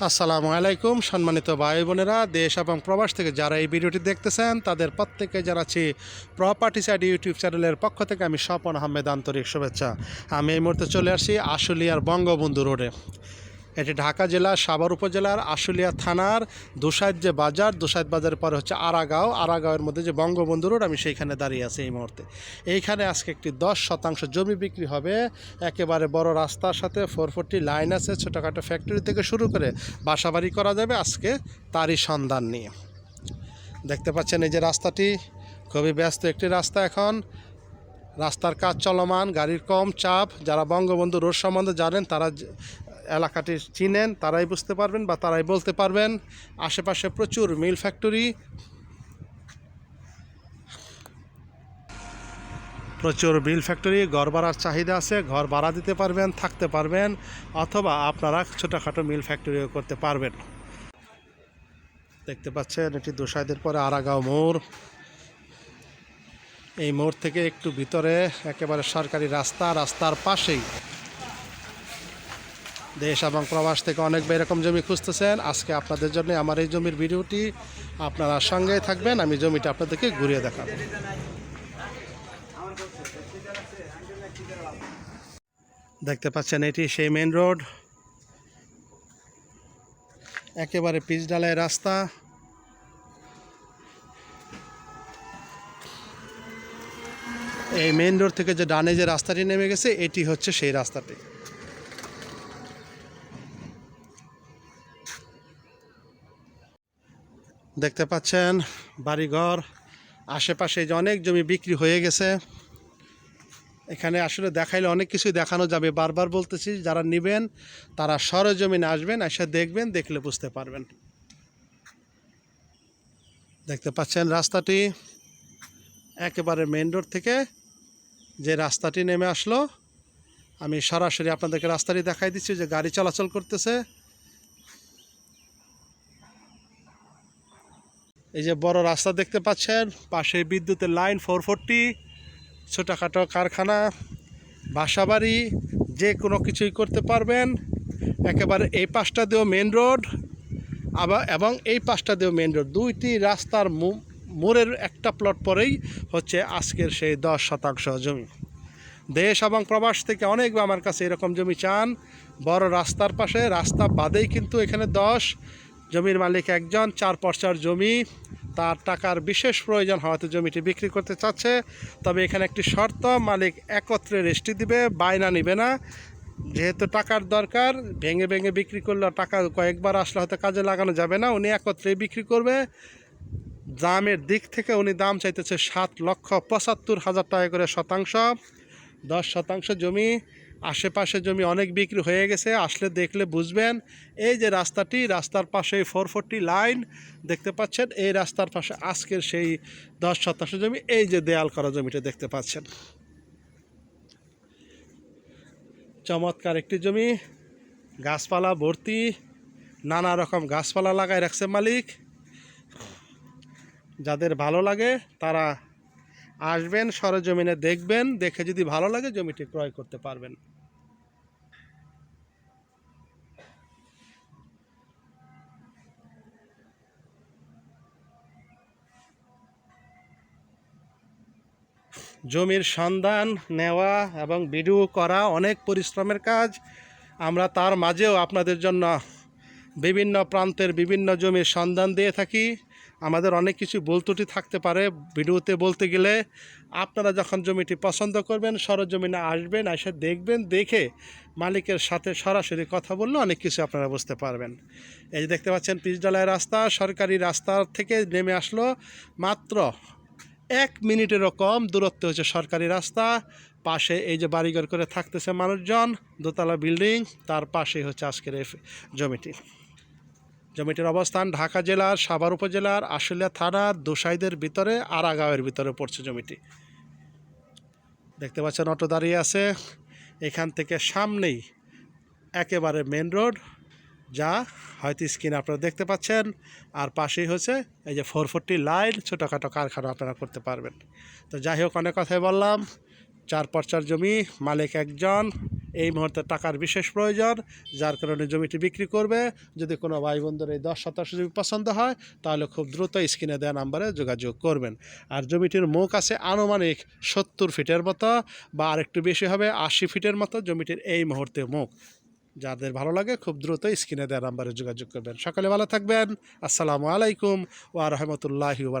আসসালামু আলাইকুম, সম্মানিত ভাই বোনেরা, দেশ এবং প্রবাস থেকে যারা এই ভিডিওটি দেখতেছেন, তাদের প্রত্যেককে জানাচ্ছি প্রপার্টি সাইড ইউটিউব চ্যানেলের পক্ষ থেকে আমি স্বপন আহমেদ আন্তরিক শুভেচ্ছা। আমি এই মুহূর্তে চলে আসি আশুলিয়ার বঙ্গবন্ধু রোডে এটি ঢাকা জেলার সাভার উপজেলার আশুলিয়া থানার দুসাইদ যে বাজার, দুসাইদ বাজারের পরে হচ্ছে আরাগাঁও। আরাগাঁওয়ের মধ্যে যে বঙ্গবন্ধু রোড, আমি সেইখানে দাঁড়িয়ে আছি এই মুহূর্তে। এইখানে আজকে একটি দশ শতাংশ জমি বিক্রি হবে। একেবারে বড় রাস্তার সাথে ফোর ফোরটি লাইন আছে, ছোটোখাটো ফ্যাক্টরি থেকে শুরু করে বাসাবাড়ি করা যাবে আজকে তারই সন্ধান নিয়ে। দেখতে পাচ্ছেন এই যে রাস্তাটি, খুবই ব্যস্ত একটি রাস্তা এখন। রাস্তার কাজ চলমান, গাড়ির কম চাপ। যারা বঙ্গবন্ধু রোড সম্বন্ধে জানেন, তারা এলাকাটি চিনেন, তারাই বুঝতে পারবেন বা তারাই বলতে পারবেন। আশেপাশে প্রচুর মিল ফ্যাক্টরি। প্রচুর মিল ফ্যাক্টরি, ঘর ভাড়ার চাহিদা আছে, ঘর ভাড়া দিতে পারবেন, থাকতে পারবেন, অথবা আপনারা ছোটোখাটো মিল ফ্যাক্টরিও করতে পারবেন। দেখতে পাচ্ছেন, এটি দুসাইদের পরে আরাগাঁও মোড়। এই মোড় থেকে একটু ভিতরে, একেবারে সরকারি রাস্তা, রাস্তার পাশেই। দেশ এবং প্রবাস থেকে অনেক এরকম জমি খুঁজতেছেন। আজকে আপনাদের জন্য আমার এই জমির ভিডিওটি আপনারা সঙ্গেই থাকবেন, আমি জমিটা আপনাদেরকে ঘুরিয়ে দেখাবো। দেখতে পাচ্ছেন, এটি সেই মেন রোড একেবারে পিচ ডালায় রাস্তা। এই মেন রোড থেকে যে ডানে যে রাস্তাটি নেমে গেছে, এটি হচ্ছে সেই রাস্তাটি। দেখতে পাচ্ছেন, বাড়িঘর, আশেপাশে যে অনেক জমি বিক্রি হয়ে গেছে। এখানে আসলে দেখাইলে অনেক কিছুই দেখানো যাবে। বারবার বলতেছি, যারা নেবেন, তারা সরজমিনে আসবেন, এসে দেখবেন, দেখলে বুঝতে পারবেন। দেখতে পাচ্ছেন রাস্তাটি একেবারে মেন রোড থেকে যে রাস্তাটি নেমে আসলো। আমি সরাসরি আপনাদেরকে রাস্তাটি দেখাই দিচ্ছি যে গাড়ি চলাচল করতেছে। এই যে বড় রাস্তা দেখতে পাচ্ছেন, পাশে বিদ্যুতের লাইন ফোর ফোরটি ছোটোখাটো কারখানা, বাসাবাড়ি, যে কোনো কিছুই করতে পারবেন। একেবারে এই পাশটা দিয়েও মেন রোড আবার এবং এই পাশটা দিয়েও মেন রোড দুইটি রাস্তার মোড়ের একটা প্লট পরেই হচ্ছে আজকের সেই দশ শতাংশ জমি। দেশ এবং প্রবাস থেকে অনেক আমার কাছে এরকম জমি চান। বড় রাস্তার পাশে, রাস্তা বাদেই কিন্তু এখানে দশ জমির মালিক একজন, চার পর্চার জমি, তার টাকার বিশেষ প্রয়োজন হওয়াতে জমিটি বিক্রি করতে চাচ্ছে। তবে এখানে একটি শর্ত, মালিক একত্রে রেস্টি দিবে, বায়না নিবে না। যেহেতু টাকার দরকার, ভেঙে ভেঙে বিক্রি করলে টাকা কয়েকবার আসলে হয়তো কাজে লাগানো যাবে না, উনি একত্রে বিক্রি করবে। দামের দিক থেকে উনি দাম চাইতেছে সাত লক্ষ পঁচাত্তর হাজার টাকা করে শতাংশ। দশ শতাংশ জমি, আশেপাশে জমি অনেক বিক্রি হয়ে গেছে, আসলে দেখলে বুঝবেন। এই যে রাস্তাটি, রাস্তার পাশে ফোর ফোরটি লাইন দেখতে পাচ্ছেন, এই রাস্তার পাশে আজকের সেই দশ শতাংশ জমি, এই যে দেয়াল করা জমিটা দেখতে পাচ্ছেন। চমৎকার একটি জমি, গাছপালা ভর্তি, নানা রকম গাছপালা লাগায় রাখছে মালিক। যাদের ভালো লাগে, তারা আসবেন, সরজমিনে দেখবেন, দেখে যদি ভালো লাগে জমিটি ক্রয় করতে পারবেন। জমির সন্ধান নেওয়া এবং ভিডিও করা অনেক পরিশ্রমের কাজ। আমরা তার মাঝেও আপনাদের জন্য বিভিন্ন প্রান্তের বিভিন্ন জমির সন্ধান দিয়ে থাকি। আমাদের অনেক কিছু বলতুটি থাকতে পারে। ভিডিওতে বলতে গেলে আপনারা যখন জমিটি পছন্দ করবেন, সরজমিনে আসবেন, এসে দেখবেন, দেখে মালিকের সাথে সরাসরি কথা বললে অনেক কিছু আপনারা বুঝতে পারবেন। এই যে দেখতে পাচ্ছেন, পিচডালায় রাস্তা, সরকারি রাস্তা থেকে নেমে আসলো মাত্র এক মিনিটেরও কম দূরত্বে হচ্ছে সরকারি রাস্তা। পাশে এই যে বাড়িঘর করে থাকতেছে মানুষজন, দোতলা বিল্ডিং, তার পাশেই হচ্ছে আজকের এই জমিটি। জমিটির অবস্থান ঢাকা জেলার সাভার উপজেলার আশুলিয়া থানার দুসাইদের ভিতরে আরাগাঁওয়ের ভিতরে পড়ছে জমিটি। দেখতে পাচ্ছেন অটো দাঁড়িয়ে আছে। এখান থেকে সামনেই একেবারে মেন রোড, যা হয়তো স্ক্রিন আপনারা দেখতে পাচ্ছেন। আর পাশেই হচ্ছে এই যে ফোর ফোরটি লাইন, ছোটোখাটো কারখানা আপনারা করতে পারবেন। তো যাই হোক, অনেক কথাই বললাম। চার পর্চার জমি, মালিক একজন। এই মুহূর্তে টাকার বিশেষ প্রয়োজন, যার কারণে জমিটি বিক্রি করবে। যদি কোনো ভাই বন্ধুর এই দশ শতাংশ জমি পছন্দ হয়, তাহলে খুব দ্রুত স্ক্রিনে দেওয়া নাম্বারে যোগাযোগ করবেন। আর জমিটির মুখ আছে আনুমানিক সত্তর ফিটের মতো বা আরেকটু বেশি হবে, আশি ফিটের মতো জমিটির এই মুহূর্তে মুখ। যাদের ভালো লাগে, খুব দ্রুত স্ক্রিনে দেওয়া নাম্বারে যোগাযোগ করবেন। সকালে ভালো থাকবেন। আসসালামু আলাইকুম ওয়া রাহমাতুল্লাহি ওয়া